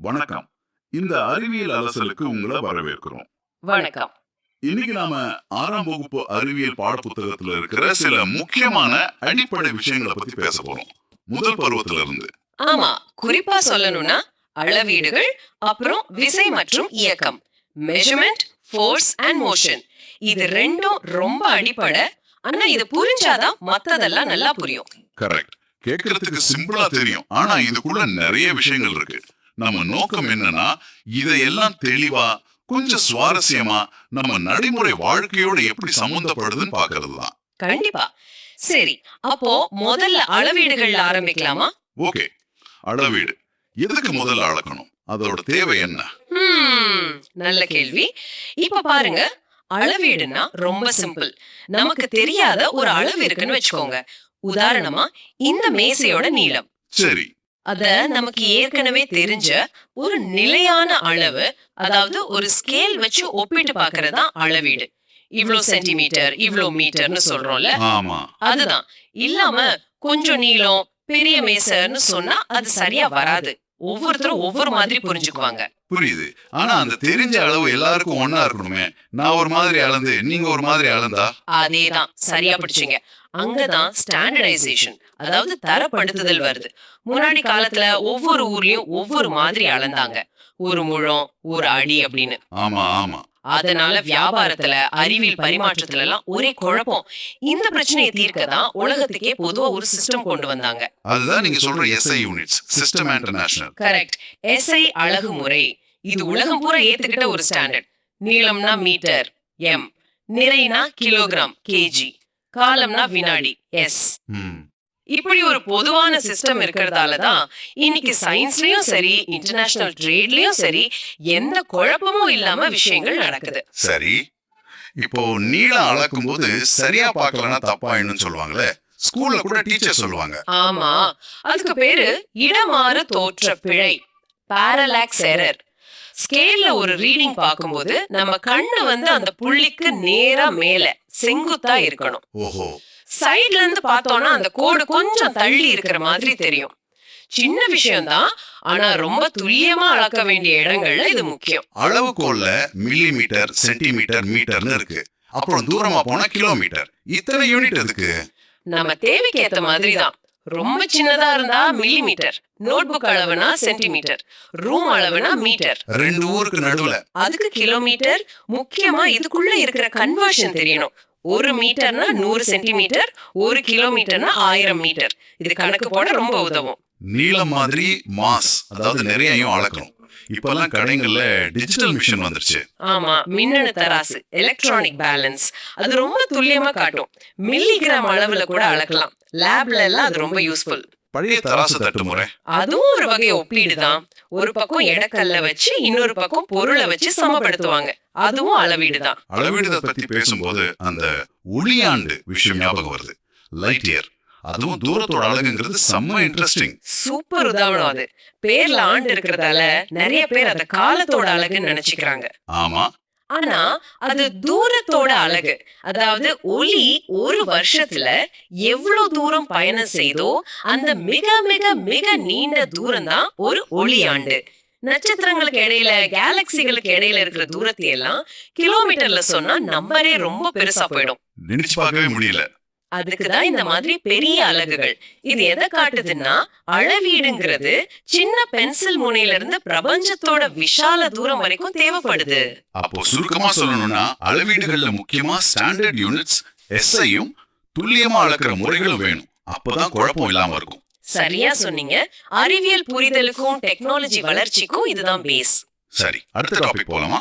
வணக்கம். இந்த அறிவியல் அலசலுக்கு உங்களை வரவேற்கிறோம். வணக்கம். இன்னைக்கு நாம ஆறாம் வகுப்பு அறிவியல் பாடப்புத்தகத்துல இருக்கிற சில முக்கியமான அடிப்படை விஷயங்களை பத்தி பேச போறோம். முதல் பருவத்துல இருந்து ஆமா குறிப்பா சொல்லணும்னா அளவீடுகள் அப்புறம் விசை மற்றும் இயக்கம். மெஷர்மெண்ட் ஃபோர்ஸ் அண்ட் மோஷன் இது ரெண்டும் ரொம்ப அடிப்படை. ஆனா இது புரிஞ்சாதான் மத்ததெல்லாம் நல்லா புரியும். கரெக்ட் கேட்கறதுக்கு சிம்பிளா தெரியும். ஆனா இதுக்குள்ள நிறைய விஷயங்கள் இருக்கு. நம்ம நோக்கம் என்னன்னா இதையெல்லாம் தெளிவா கொஞ்சம் சுவாரஸ்யமா நம்ம நடைமுறை வாழ்க்கையோட எப்படி சம்பந்தப்படுதுன்னு பாக்குறது தான் கண்டிப்பா. சரி அப்போ முதல்ல அளவீடுகள்ல ஆரம்பிக்கலாமா? ஓகே. அளவீடு. எதுக்கு முதல்ல அளக்கணும்? அதோட தேவை என்ன? நல்ல கேள்வி. இப்ப பாருங்க அளவீடுனா ரொம்ப சிம்பிள். நமக்கு தெரியாத ஒரு அளவு இருக்குன்னு வச்சுக்கோங்க. உதாரணமா இந்த மேசையோட நீளம். சரி. அத நமக்கு ஏற்கனவே தெரிஞ்ச ஒரு நிலையான அளவு அதாவது ஒரு ஸ்கேல் வச்சு ஒப்பிட்டு பாக்குறதா அளவீடு. இவ்ளோ சென்டிமீட்டர் இவ்ளோ மீட்டர்னு சொல்றோம்ல? ஆமா. அதுதான். இல்லாம கொஞ்சம் நீளம் பெரிய மேசைன்னு சொன்னா அது சரியா வராது. ஒவ்வொருத்தரும் ஒவ்வொரு மாதிரி புரிஞ்சுக்குவாங்க. புரியுது. ஆனா அந்த தெரிஞ்ச அளவு எல்லாருக்கும் ஒண்ணா இருக்கணுமே. நான் ஒரு மாதிரி அளந்து நீங்க ஒரு மாதிரி அளந்தா? அதேதான். சரியா பிடிச்சீங்க. அங்கதான் ஸ்டாண்டர்டைசேஷன் அதாவது தரப்படுத்துதல் வருது. முன்னாடி காலத்துல ஒவ்வொரு ஊர்லயும் ஒவ்வொரு மாதிரி அளந்தாங்க. ஒரு முழம் ஒரு அடி அப்படின்னு. ஆமா ஆமா. அதனால வியாபாரத்துல அறிவியல் பரிமாற்றத்துல எல்லாம் ஒரே குழப்பம். இந்த பிரச்சனையை தீர்க்க தான் உலகத்துக்கே பொதுவா ஒரு சிஸ்டம் கொண்டு வந்தாங்க. அதுதான் நீங்க சொல்ற SI units system international correct SI அழகு முறை. இது உலகம் பூரா ஏத்துக்கிட்ட ஒரு ஸ்டாண்டர்ட் நீளம்னா மீட்டர் எம் நிறைனா கிலோகிராம் கேஜி காலம்னா வினாடி. எஸ் இப்படி ஒரு பொதுவான சிஸ்டம் இருக்கிறதால தான் இன்னைக்கு சயின்ஸ்லயும் சரி இன்டர்நேஷனல் ட்ரேட்லயும் சரி எந்த குழப்பமும் இல்லாம விஷயங்கள் நடக்குது. சரி. இப்போ நீளம் அளக்கும் போது சரியா பார்க்கலன்னா தப்பாயின்னு சொல்லுவாங்களே? ஸ்கூல்ல கூட டீச்சர் சொல்லுவாங்க. ஆமா. அதுக்கு பேரு இடமாறு தோற்ற பிழை. பாரலாக்ஸ் எரர் ஸ்கேல்ல ஒரு ரீடிங் பார்க்கும்போது நம்ம கண்ணு வந்து அந்த புள்ளிக்கு நேரா மேல செங்குத்தா இருக்கணும். ஓஹோ. சைடுல இருந்து பார்த்தோம்னா அந்த கோடு கொஞ்சம் தள்ளி இருக்கிற மாதிரி தெரியும். சின்ன விஷயம்தான் ஆனா ரொம்ப துல்லியமா அளக்க வேண்டிய இடங்கள்ல இது முக்கியம். அளவுகோல்ல மில்லி மீட்டர் சென்டிமீட்டர் மீட்டர்னு இருக்கு. அப்புறம் தூரமா போனா கிலோமீட்டர் இத்தனை யூனிட் எதுக்கு? நம்ம தேவைக்கு ஏத்த மாதிரி தான் ரொம்ப சின்னதா இருந்தா மில்லி மீட்டர் நோட்புக் அளவுனா சென்டிமீட்டர் ரூம் அளவுனா மீட்டர் ரெண்டு ஊருக்கு நடுவுல. அதுக்கு கிலோமீட்டர் முக்கியமா இதுக்குள்ள இருக்கிற கன்வர்ஷன் தெரியணும். ஒரு மீட்டர்னா நூறு சென்டிமீட்டர் ஒரு கிலோமீட்டர்னா ஆயிரம் மீட்டர் இது கணக்கு போட ரொம்ப உதவும். நீளம் மாதிரி மாஸ் அதாவது நிறையயும் அளக்கணும். இப்பெல்லாம் கடைகள்ல டிஜிட்டல் மிஷின் வந்துருச்சு. ஆமா மின்னணு தராசு எலக்ட்ரானிக் பேலன்ஸ் அது ரொம்ப துல்லியமா காட்டும். மில்லிகிராம் அளவுல கூட அளக்கலாம். லேப்ல எல்லாம் அது ரொம்ப யூஸ்ஃபுல் பழைய தராசு தட்டு முறை அதுவும் ஒரு வகை ஒப்பீடு தான். ஒரு பக்கம் எடக்கல்ல வச்சு இன்னொரு பக்கம் பொருளை வச்சு சமப்படுத்துவாங்க. அதுவும் அளவீடு தான். அளவீடுதை பத்தி பேசும்போது அந்த ஒளியாண்டு விஷயம் ஞாபகம் வருது. லைட் இயர் அதுவும் தூரத்தோட அழகுங்கிறது செம்ம இன்ட்ரெஸ்டிங் சூப்பர் உதாரணம் அது. பேர்ல ஆண்டு இருக்கிறதால நிறைய பேர் அத காலத்தோட அழகுன்னு நினைச்சுக்கிறாங்க. ஆமா. ஆனா அது தூரத்தோட அழகு. அதாவது ஒளி ஒரு வருஷத்துல எவ்வளவு தூரம் பயணம் செய்தோ அந்த மிக மிக மிக நீண்ட தூரம் தான் ஒரு ஒளி ஆண்டு. நட்சத்திரங்களுக்கு இடையில கேலக்சிகளுக்கு இடையில இருக்கிற தூரத்தை எல்லாம் கிலோமீட்டர்ல சொன்னா நம்பரே ரொம்ப பெருசா போயிடும். நினைச்சு பார்க்கவே முடியல. அதுக்குதான் இந்த மாதிரி பெரிய அலகுகள். இது எதை காட்டுதுன்னா அளவீடுங்கிறது சின்ன பென்சில் முனையில இருந்து பிரபஞ்சத்தோட விஷால தூரம் வரைக்கும் தேவைப்படுது. அப்போ சுருக்கமா சொல்லணும்னா அளவீடுகள்ல முக்கியமா ஸ்டாண்டர்ட் யூனிட்ஸ் எஸ்ஐயும் துல்லியமா அளக்கிற முறைகளும் வேணும். அப்பதான் குழப்பம் இல்லாம இருக்கும். சரியா சொன்னீங்க. அறிவியல் புரிதலுக்கும் டெக்னாலஜி வளர்ச்சிக்கும் இதுதான் பேஸ் சரி அடுத்த டாபிக் போலாமா?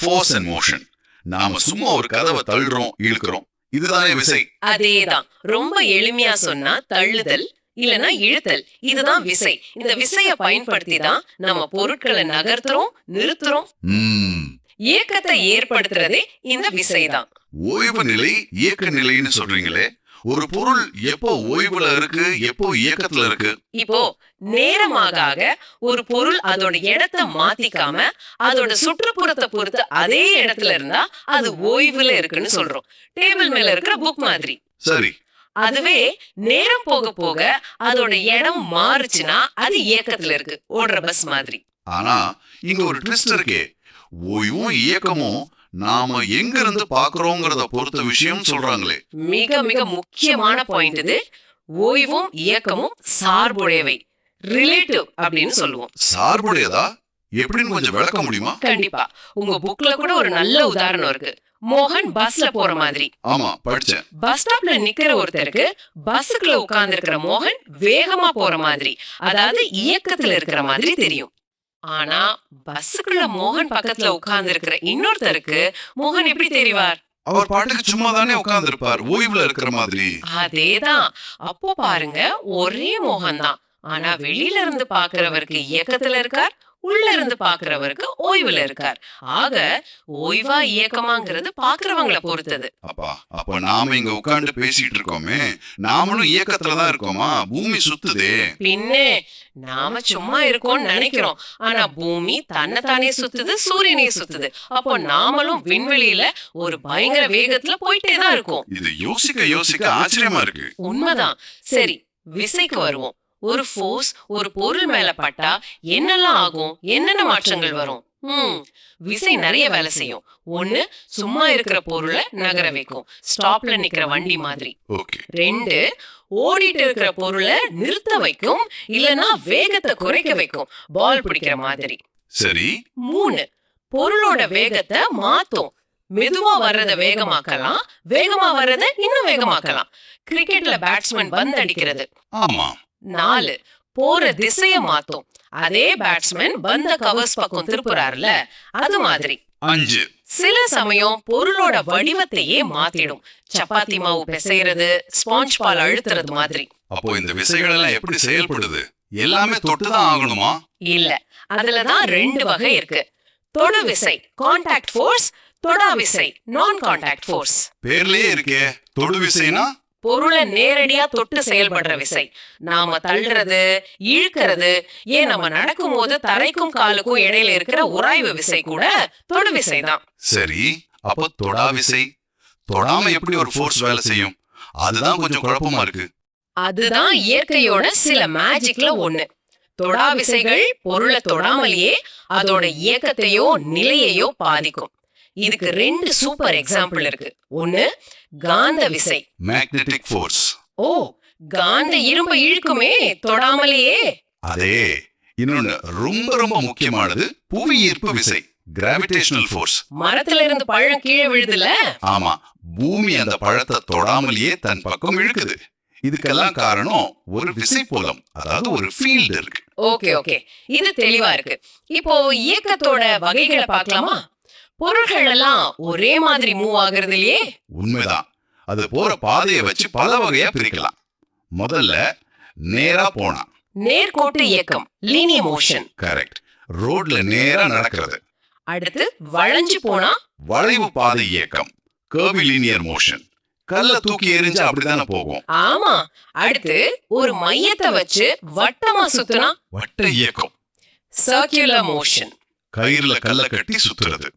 ஃபோர்ஸ் அண்ட் மோஷன் நாம சும்மா ஒரு கதவை தள்ளுறோம் இழுக்கிறோம். இதுதானே விசை. அதேதான். ரொம்ப எளிமையா சொன்னா தள்ளுதல் இல்லனா இழுத்தல். இதுதான் விசை. இந்த விசைய பயன்படுத்தி தான் நம்ம பொருட்களை நகர்த்துறோம் நிறுத்துறோம். ம், இயக்கத்தை ஏற்படுத்துறதே இந்த விசைதான். ஓய்வு நிலை இயக்க நிலைன்னு சொல்றீங்களே. ஒரு பொருள் எப்போ ஓய்வுல இருக்கு எப்போ இயக்கத்துல இருக்கு? இப்போ நேரமாக ஒரு பொருள் அதோட இடத்தை மாத்திக்காம அதோட சுற்றுப்புறத்தை பொறுத்து அதே இடத்துல இருந்தா அது ஓய்வுல இருக்குன்னு சொல்றோம். டேபிள் மேல இருக்கிற புக் மாதிரி. சரி. அதுவே நேரம் போக போக அதோட இடம் மாறுச்சுன்னா அது இயக்கத்துல இருக்கு. ஓடுற பஸ் மாதிரி. ஆனா இங்க ஒரு ட்விஸ்ட் இருக்கே. ஓய்வும் இயக்கமும் நாம எங்க இருந்து பாக்குறோங்கிறத பொறுத்த விஷயம் சொல்றாங்களே. மிக மிக முக்கியமான பாயிண்ட் இது. ஓய்வும் இயக்கமும் சார்புடையவை. ரிலேட்டிவ் அப்படின்னு சொல்லுவோம். சார்புடையதா? எப்படின்னு கொஞ்சம் விளக்க முடியுமா? கண்டிப்பா. உங்க புக்ல கூட ஒரு நல்ல உதாரணம் இருக்கு. மோகன் பஸ்ல போற மாதிரி. ஆமா படிச்சேன். பஸ் ஸ்டாப்ல நிக்கிற ஒருத்தருக்கு பஸ்ஸுக்குள்ள உட்கார்ந்து இருக்கிற மோகன் வேகமா போற மாதிரி. அதாவது இயக்கத்துல இருக்கிற மாதிரி தெரியும். ஆனா பஸ்ஸுக்குள்ள மோகன் பக்கத்துல உட்கார்ந்து இருக்கிற இன்னொருத்தருக்கு மோகன் எப்படி தெரிவார்? அவர் பாட்டுக்கு சும்மா தானே உட்கார்ந்து இருப்பார் ஓய்வுல இருக்கிற மாதிரி. அதேதான். அப்போ பாருங்க ஒரே மோகன் தான். ஆனா வெளியில இருந்து பாக்குறவருக்கு இயக்கத்துல இருக்கார் உள்ள இருந்து பாக்குறவருக்கு ஓய்வுல இருக்கார். ஆக ஓய்வா இயக்கமாங்கிறது பாக்குறவங்கள பொறுத்தது. அப்பா அப்ப நாம இங்க உட்கார்ந்து பேசிட்டு இருக்கோமே. நாமளும் இயக்கத்துல தான் இருக்கோமா? பூமி சுத்துதே. பின்னே நாம சும்மா இருக்கோம்னு நினைக்கிறோம். ஆனா பூமி தன்னைத்தானே சுத்துது சூரியனே சுத்துது. அப்போ நாமளும் விண்வெளியில ஒரு பயங்கர வேகத்துல போயிட்டே தான் இருக்கோம். இது யோசிக்க யோசிக்க ஆச்சரியமா இருக்கு. உண்மைதான். சரி விசைக்கு வருவோம். ஒரு ஃபோர்ஸ் ஒரு பொருள் மேல பட்டா என்னெல்லாம் ஆகும் என்னென்ன மாற்றங்கள் வரும்? ம் விசை நிறைய வேலை செய்யும். ஒண்ணு சும்மா இருக்கிற பொருளை நகர வைக்கும். ஸ்டாப்ல நிக்கிற வண்டி மாதிரி. ஓகே ரெண்டு ஓடிட்டு இருக்கிற பொருளை நிறுத்த வைக்கும் இல்லனா வேகத்தை குறைக்க வைக்கும். பால் பிடிக்கிற மாதிரி. சரி. மூணு பொருளோட வேகத்தை மாத்தும். மெதுவா வர்றத வேகமாக்கலாம் வேகமா வர்றத இன்னும் வேகமாக்கலாம். கிரிக்கெட்ல பேட்ஸ்மேன் பந்து அடிக்கிறது. ஆமா. நாலு. போற திசைய மாத்தும். அதே பேட்ஸ்மேன் பந்த கவர்ஸ் பக்கம் திருப்புறாருல அது மாதிரி. அஞ்சு. சில சமயம் பொருளோட வடிவத்தையே மாத்திடும். சப்பாத்தி மாவு பிசைறது ஸ்பாஞ்ச் பால் அழுத்துறது மாதிரி. அப்போ இந்த விசைகள் எல்லாம் எப்படி செயல்படுது? எல்லாமே தொட்டுதான் ஆகணுமா? இல்ல. அதுலதான் ரெண்டு வகை இருக்கு. தொடு விசை கான்டாக்ட் ஃபோர்ஸ் தொடா விசை நான் கான்டாக்ட் ஃபோர்ஸ் பேர்லயே இருக்கே. தொடு விசைனா? பொருளை நேரடியா தொட்டு செயல்படுற விசை. நாம தள்ளுறது இழுக்கிறது ஏன் நம்ம நடக்கும்போது தரைக்கும் காலுக்கும் இடையில இருக்கிற உராய்வு விசை கூட தொடு விசை தான். சரி அப்போ தொடா விசை. தொடாம எப்படி ஒரு ஃபோர்ஸ் வேலை செய்யும்? அதுதான் கொஞ்சம் குழப்பமா இருக்கு. அதுதான் இயற்கையோட சில மேஜிக்ல ஒண்ணு. தொடா விசைகள் பொருளை தொடாமலேயே அதோட இயக்கத்தையோ நிலையையோ பாதிக்கும். இதுக்கு ரெண்டு சூப்பர் எக்ஸாம்பிள் இருக்கு. ஒண்ணு காந்த விசை. மேக்னெட்டிக் ஃபோர்ஸ் ஓ காந்த இரும்பை இழுக்குமே தொடாமலேயே. அதே. இன்னொன்னு ரொம்ப ரொம்ப முக்கியமானது புவி ஈர்ப்பு விசை. கிராவிடேஷனல் ஃபோர்ஸ் மரத்துல இருந்து பழம் கீழே விழுதுல? ஆமா பூமி அந்த பழத்தை தொடாமலேயே தன் பக்கம் இழுக்குது. இதுக்கெல்லாம் காரணம் ஒரு விசை புலம் அதாவது ஒரு ஃபீல்டு இருக்கு. Okay okay. இது தெளிவா இருக்கு. இப்போ இயக்கத்தோட வகைகளை பார்க்கலாமா? பொருள்கள் எல்லாம் ஒரே மாதிரி மூவ் ஆகுறது இல்லையே உண்மைதான். அது போற பாதையை வச்சு பல வகையா பிரிக்கலாம். முதல்ல நேரா போனா. நேர்கோட்டு இயக்கம் லீனியர் மோஷன் கரெக்ட் ரோட்ல நேரா நடக்கிறது. அடுத்து வளைஞ்சு போனா. வளைவு பாதை இயக்கம் கர்வி லீனியர் மோஷன் கல்ல தூக்கி எறிஞ்சா அப்படித்தானே போகும்? ஆமா. அடுத்து ஒரு மையத்தை வச்சு வட்டமா சுத்துனா. வட்ட இயக்கம். சர்க்குலர் மோஷன் கயிறுல கல்ல கட்டி சுத்துறது.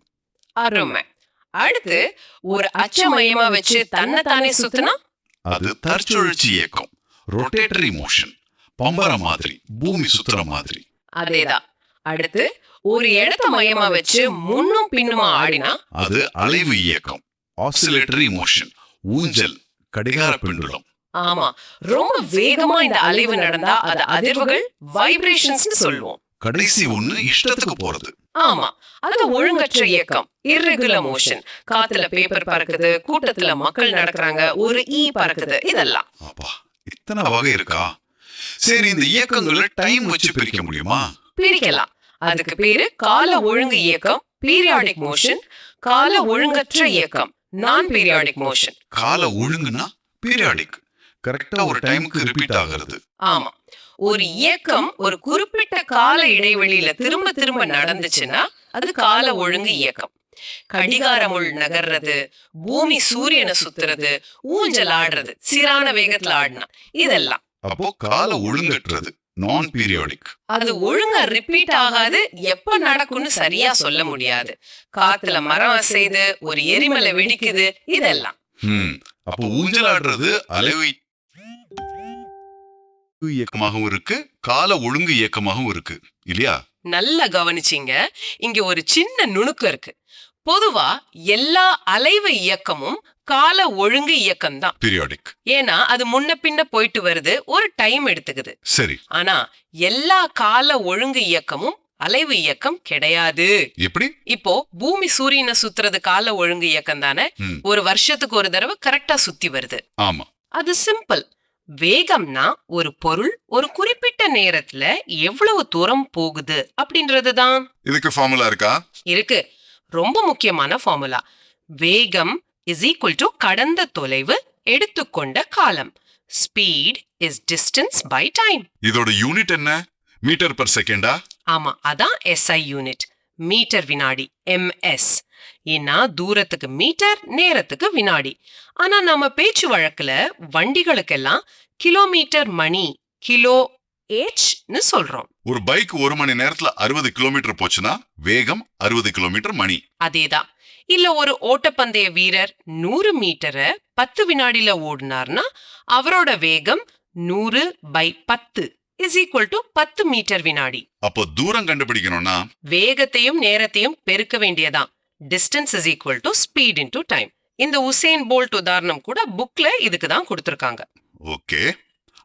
அருமை. அடுத்து ஒரு அச்ச மையமா வச்சு தன்னைத்தானே சுத்துனா? அது தற்சுழற்சி இயக்கம். ரொட்டேட்டரி மோஷன் பம்பர மாதிரி பூமி சுத்துற மாதிரி. அதேதான். அடுத்து ஒரு இடத்த மையமா வச்சு முன்னும் பின்னுமா ஆடினா? அது அலைவு இயக்கம். ஆசிலேட்டரி மோஷன் ஊஞ்சல் கடிகார பெண்டுலம். ஆமா. ரொம்ப வேகமா இந்த அலைவு நடந்தா அது அதிர்வுகள் வைப்ரேஷன்ஸ் சொல்லுவோம். கடைசி ஒண்ணு இஷ்டத்துக்கு போறது. ஆமா. அது ஒழுங்கற்ற இயக்கம். இர்ரெகுலர் மோஷன் காத்துல பேப்பர் பறக்குது கூட்டத்துல மக்கள் நடக்கறாங்க ஒரு ஈ பறக்குது இதெல்லாம். அப்பா இத்தனை வகை இருக்கா? சரி இந்த இயக்கங்களை டைம் வச்சு பிரிக்க முடியுமா? பிரிக்கலாம். அதுக்கு பேரு கால ஒழுங்கு இயக்கம் பீரியாடிக் மோஷன் கால ஒழுங்கற்ற இயக்கம் நான் பீரியாடிக் மோஷன் கால ஒழுங்குனா பீரியாடிக் கரெக்டா ஒரு டைமுக்கு ரிப்பீட் ஆகிறது. ஆமா. ஒரு இயக்கம் ஒரு குறிப்பிட்ட கால இடைவெளியில திரும்ப திரும்ப நடந்துச்சுன்னா அது கால ஒழுங்கு இயக்கம். கடிகாரம் உள் நகர்றது பூமி சூரியனை சுத்துறது ஊஞ்சல் ஆடுறது சீரான வேகத்துல ஆடினா இதெல்லாம். அப்போ கால ஒழுங்கற்றது நான் பீரியாடிக் அது ஒழுங்கா ரிப்பீட் ஆகாது எப்ப நடக்கும்னு சரியா சொல்ல முடியாது. காத்துல மரம் அசைது ஒரு எரிமலை வெடிக்குது இதெல்லாம். அப்போ ஊஞ்சல் ஆடுறது அலைவு இயக்கமாகவும் இருக்கு கால ஒழுங்கு இயக்கமாகவும் இருக்கு. இல்லையா? நல்லா கவனிச்சீங்க. இங்க ஒரு சின்ன நுணுக்கம் இருக்கு. பொதுவா எல்லா அலைவு இயக்கமும் கால ஒழுங்கு இயக்கம் தான் பீரியாடிக். ஏன்னா அது முன்ன பின்ன போயிட்டு வருது ஒரு டைம் எடுத்துக்குது. சரி. ஆனா எல்லா கால ஒழுங்கு இயக்கமும் அலைவு இயக்கம் கிடையாது. எப்படி? இப்போ பூமி சூரியனை சுத்துறது கால ஒழுங்கு இயக்கம் தானே. ஒரு வருஷத்துக்கு ஒரு தடவை கரெக்டா சுத்தி வருது. ஆமா. அது சிம்பிள். வேகம்னா ஒரு பொருள் ஒரு குறிப்பிட்ட நேரத்துல எவ்வளவு தூரம் போகுது அப்படின்றது தான் இதுக்கு ஃபார்முலா இருக்கா? இருக்கு. ரொம்ப முக்கியமான ஃபார்முலா வேகம் இஸ் ஈக்குவல் டு கடந்த தொலைவு எடுத்துக்கொண்ட காலம். Speed is distance by time இதோட யூனிட் என்ன? மீட்டர் பர் செகண்டா ஆமா அதான் எஸ்ஐ யூனிட் மீட்டர் வினாடி எம்எஸ் ஏன்னா தூரத்துக்கு மீட்டர் நேரத்துக்கு வினாடி. ஆனா நம்ம பேச்சு வழக்குல வண்டிகளுக்கெல்லாம் கிலோமீட்டர் மணி கிலோ ஏச்னு சொல்றோம். ஒரு பைக் ஒரு மணி நேரத்துல அறுபது கிலோமீட்டர் போச்சுன்னா வேகம் அறுபது கிலோமீட்டர் மணி. அதேதான். இல்ல ஒரு ஓட்டப்பந்தய வீரர் நூறு மீட்டரை பத்து வினாடில ஓடினார்னா அவரோட வேகம் நூறு பை பத்து இஸ் ஈக்குவல் டு பத்து மீட்டர் வினாடி. அப்போ தூரம் கண்டுபிடிக்கணும்னா வேகத்தையும் நேரத்தையும் பெருக்க வேண்டியதான். Distance is equal to speed into time இந்த உசேன் போல்ட் உதாரணம் கூட புக்ல இதுக்கு தான் கொடுத்திருக்காங்க. ஓகே.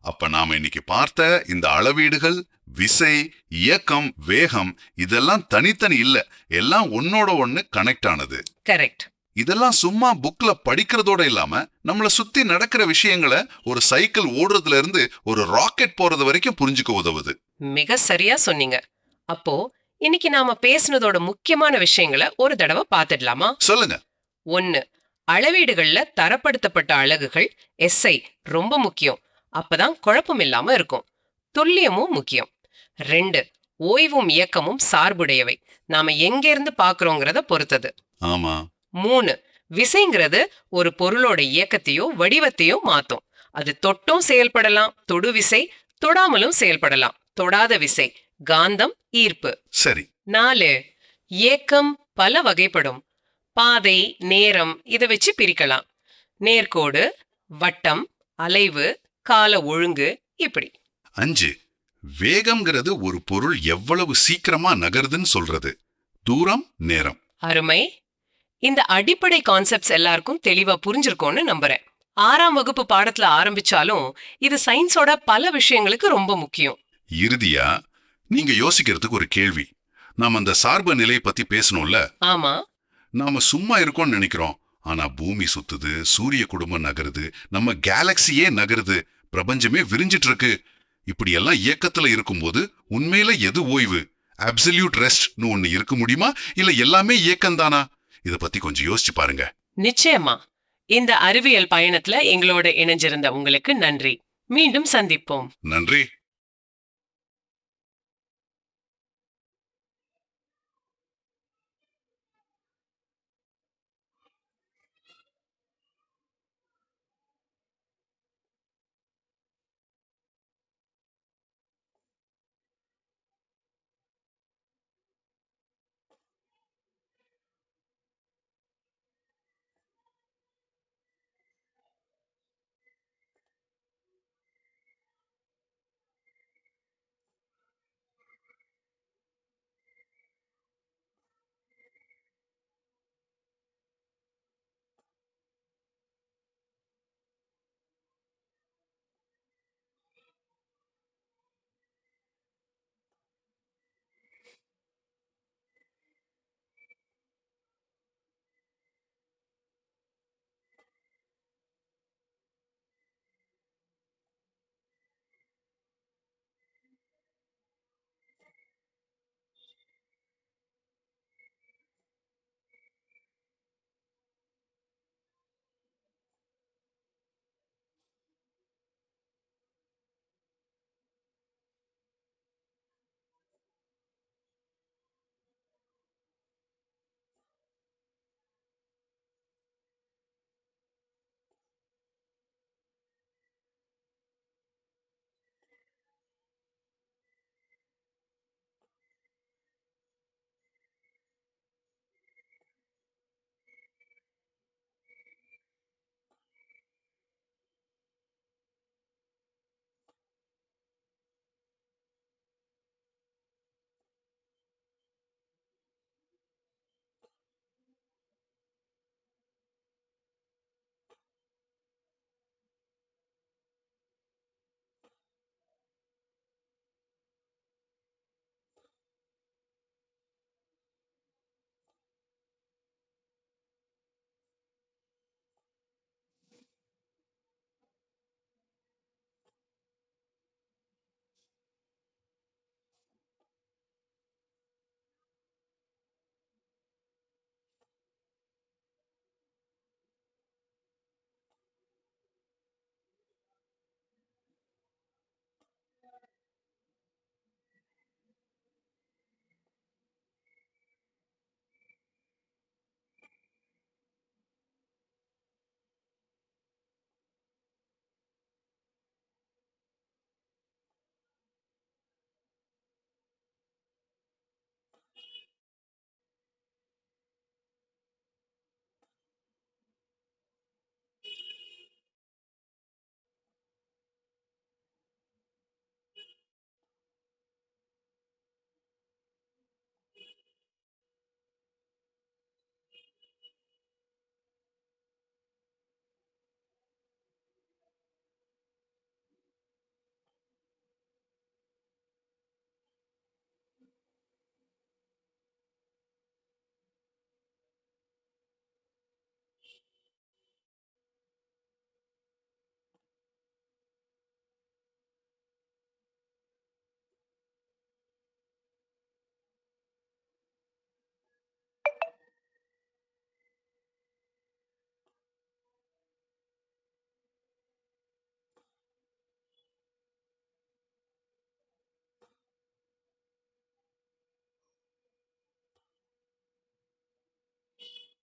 அப்ப நாம இன்னைக்கு பார்த்த இந்த அளவீடுகள் விசை இயக்கம் வேகம் இதெல்லாம் தனித்தனி இல்ல. எல்லாம் ஒன்னோட ஒண்ணு கனெக்ட் ஆனது. கரெக்ட் இதெல்லாம் சும்மா புக்ல படிக்கிறதோட இல்லாம நம்மள சுத்தி நடக்கிற விஷயங்களை ஒரு சைக்கிள் ஓடுறதுல இருந்து ஒரு ராக்கெட் போறது வரைக்கும் புரிஞ்சுக்க உதவுது. மிக சரியா சொன்னீங்க. அப்போ இன்னைக்கு நாம பேசுனதோட முக்கியமான விஷயங்களை ஒரு தடவை பார்த்துடலாமா? சொல்லுங்க. ஒன்னு அளவீடுகள்ல தரப்படுத்தப்பட்ட அலகுகள் எஸ்ஐ ரொம்ப முக்கியம். அப்பதான் குழப்பம் இல்லாம இருக்கும். துல்லியமும் முக்கியம். ரெண்டு ஓய்வும் இயக்கமும் சார்புடையவை. நாம எங்க இருந்து பாக்குறோங்கிறத பொறுத்தது. ஆமா. மூணு விசைங்கிறது ஒரு பொருளோட இயக்கத்தையோ வடிவத்தையோ மாத்தும். அது தொட்டும் செயல்படலாம் தொடு விசை தொடாமலும் செயல்படலாம். தொடாத விசை காந்தம் ஈர்ப்பு. சரி. நாலு இயக்கம் பல வகைப்படும். பாதை நேரம் இதை வச்சு பிரிக்கலாம். நேர்கோடு வட்டம் அலைவு கால ஒழுங்கு இப்படி. அஞ்சு வேகம்ங்கிறது ஒரு பொருள் எவ்வளவு சீக்கிரமா நகருதுன்னு சொல்றது. தூரம் நேரம். அருமை. இந்த அடிப்படை கான்செப்ட்ஸ் எல்லாருக்கும் தெளிவா புரிஞ்சிருக்கும்னு நம்புறேன். ஆறாம் வகுப்பு பாடத்துல ஆரம்பிச்சாலும் இது சயின்ஸோட பல விஷயங்களுக்கு ரொம்ப முக்கியம். இறுதியா நீங்க யோசிக்கிறதுக்கு ஒரு கேள்வி. நாம அந்த சார்பு நிலை பத்தி பேசணும்ல? ஆமா. நாம சும்மா இருக்கோம்னு நினைக்கிறோம். ஆனா பூமி சுத்துது சூரிய குடும்பம் நகருது நம்ம கேலக்சியே நகருது பிரபஞ்சமே விரிஞ்சிட்டு இருக்கு இப்படி எல்லாம் இயக்கத்துல இருக்கும்போது உண்மையில எது ஓய்வு? அப்சல்யூட் ரெஸ்ட்னு ஒண்ணு இருக்க முடியுமா? இல்ல எல்லாமே இயக்கம்தானா? இத பத்தி கொஞ்சம் யோசிச்சு பாருங்க. நிச்சயமா. இந்த அறிவியல் பயணத்துல எங்களோட இணைஞ்சிருந்த உங்களுக்கு நன்றி. மீண்டும் சந்திப்போம். நன்றி.